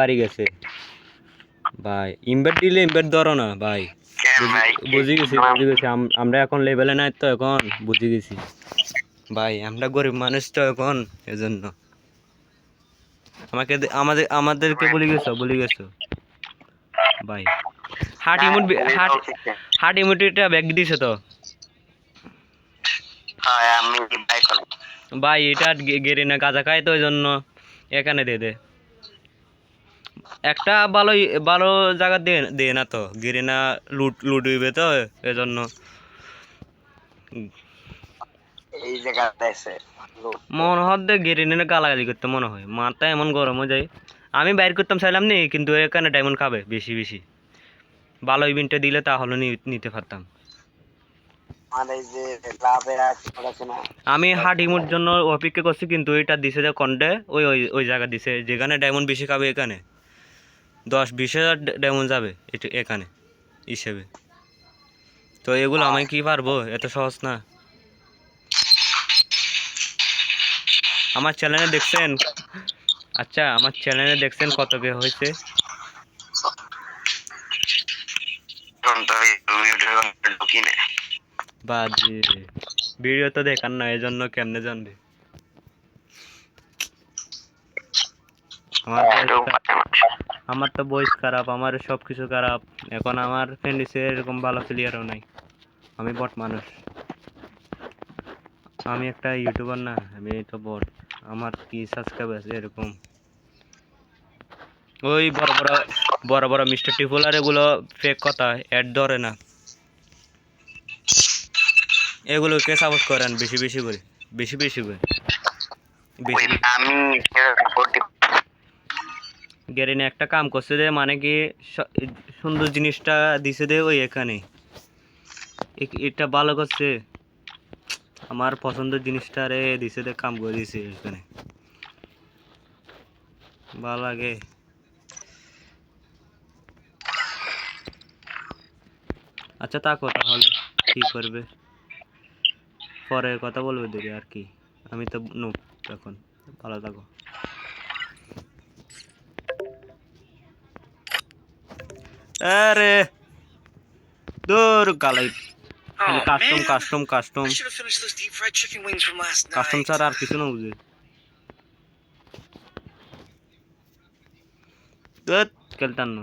বাড়ি গেছে। ভাই ইনভার্ট দিলে ইনভার্ট ধরো না ভাই। বুঝি গেছি বুঝি গেছি আমরা এখন লেভেলে নাই তো এখন বুঝি গেছি। ভাই আমরা গরিব মানুষ তো এখন এজন্য। আমাকে আমাদের আমাদেরকে বলে গেছো বলে গেছো। ভাই। হার্ট ইমোট হার্ট হার্ট ইমোটিটা ব্যাগ দিছে তো। হ্যাঁ ভাই এটা গেরে না গাঁজা খায় তো ওই জন্য এখানে দিয়ে দে। একটা ভালো ভালো জায়গা দে দে না তো। গেরে না লুট লুট হইবে তো এজন্য। মনে হচ্ছে গেরে নিয়ে গালাগালি করতে মনে হয়। মাথা এমন গরম হয়ে যায়। আমি বাইর করতাম চাইলাম নি কিন্তু এখানে ডায়মন্ড খাবে? বেশি বেশি। ভালো ইভেন্টে দিলে তাহলে নিতে পারতাম। আমাদের এই যে ক্লাবের আছে আছে না আমি ইমোর জন্য অপেক্ষা করছি কিন্তু এটা দিছে যে কন্টে ওই ওই ওই জায়গা দিছে। যেখানে ডায়মন্ড বেশি খাবে এখানে। দশ বিশ হাজার ডায়মন্ড যাবে এটা এখানে, হিসেবে। তো এগুলো আমি কি পারব? এত সহজ না। আমার চ্যানেলে দেখছেন? আচ্ছা আমার চ্যানেলে দেখছেন কত কে হয়েছে? ভিডিও তো দেখার না এই জন্য কেমনে জানবে? আমার আমার তো বয়স খারাপ আমার সব কিছু খারাপ। এখন আমার ফ্রেন্ডিসে এরকম ভালো প্লেয়ারও নাই। আমি বট মানুষ। আমি একটা ইউটিউবার না, আমি তো বট আমার কি সাবস্ক্রাইব আছে এরকম? ওই বড় বড় বড় বড় মিস্টার টিফুলার এগুলো ফেক কথা অ্যাড ধরে না। এগুলোকে সাপোর্ট করেন বেশি বেশি করে, বেশি বেশি করে। বেশি আমি গেরিনে একটা কাম করছে যে মানে কি সুন্দর জিনিসটা দিছে দে ওই এখানে। এটা ভালো করছে। আমার পছন্দের জিনিসটা রে, দিছে দে কাম করে দিছে এখানে। ভালো লাগে। আচ্ছা তাকো তাহলে, কি করবে? পরে কথা বলবে দেখি আর কি। আমি তো নুব এখন। ভালো থাকো। আরে দূর গালাই কাস্টম কাস্টম কাস্টম কাস্টম. ছাড়া আর কিছু না বুঝে খেলতাম না